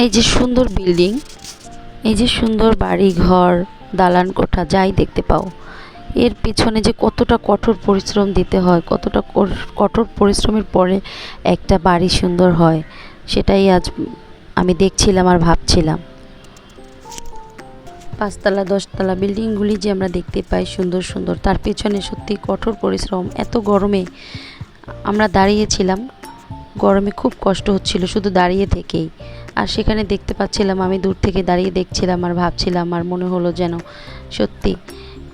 এই যে সুন্দর বিল্ডিং, এই যে সুন্দর বাড়ি ঘর দালান কোঠা, যাই দেখতে পাও, এর পেছনে যে কতটা কঠোর পরিশ্রম দিতে হয়, কতটা কঠোর পরিশ্রমের পরে একটা বাড়ি সুন্দর হয়, সেটাই আজ আমি দেখছিলাম আর ভাবছিলাম। পাঁচতলা, দশতলা বিল্ডিংগুলি যে আমরা দেখতে পাই সুন্দর সুন্দর, তার পেছনে সত্যি কঠোর পরিশ্রম, এত গরমে আমরা দাঁড়িয়েছিলাম গরমে খুব কষ্ট হচ্ছিল শুধু দাঁড়িয়ে থেকেই। আর সেখানে দেখতে পাচ্ছিলাম, আমি দূর থেকে দাঁড়িয়ে দেখছিলাম আর ভাবছিলাম আর মনে হলো যেন সত্যি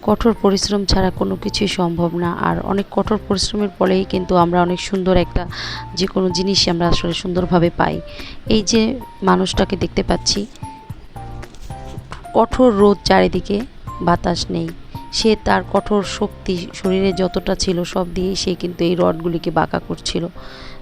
কঠোর পরিশ্রম ছাড়া কোনো কিছুই সম্ভব না। আর অনেক কঠোর পরিশ্রমের ফলেই কিন্তু আমরা অনেক সুন্দর একটা যে কোনো জিনিসই আমরা আসলে সুন্দরভাবে পাই। এই যে মানুষটাকে দেখতে পাচ্ছি, কঠোর রোদ চারিদিকে, বাতাস নেই। সে তার কঠোর শক্তি শরীরে যতটা ছিল সব দিয়েই সে কিন্তু এই রডগুলিকে বাঁকা করছিল।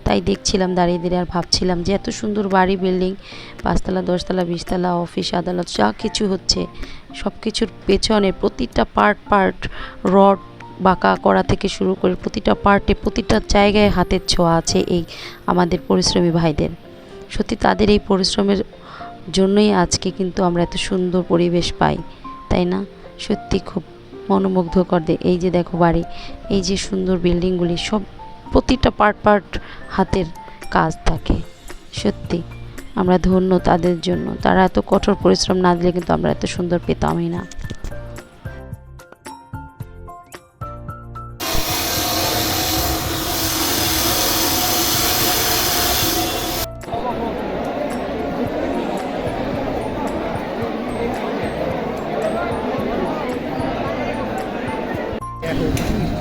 তাই দেখছিলাম, দাঁড়িয়ে দাঁড়িয়ে আর ভাবছিলাম যে এত সুন্দর বাড়ি, বিল্ডিং, পাঁচতলা, দশতলা, বিশতলা, অফিস, আদালত, যা কিছু হচ্ছে সব কিছুর পেছনে প্রতিটা পার্ট পার্ট রড বাঁকা করা থেকে শুরু করে প্রতিটা পার্টে প্রতিটা জায়গায় হাতের ছোঁয়া আছে এই আমাদের পরিশ্রমী ভাইদের। সত্যি তাদের এই পরিশ্রমের জন্যই আজকে কিন্তু আমরা এত সুন্দর পরিবেশ পাই, তাই না? সত্যি খুব মনোমুগ্ধকর দে এই যে দেখো বাড়ি, এই যে সুন্দর বিল্ডিংগুলি, সব প্রতিটা পার্ট পার্ট হাতের কাজ থাকে, সত্যি। আমরা ধন্য তাদের জন্য। তারা এত কঠোর পরিশ্রম না দিলে কিন্তু আমরা এত সুন্দর পেতামই না।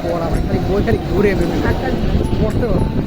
পড়া খালি বই খালি ঘুরে আচ্ছা। পড়তে পারব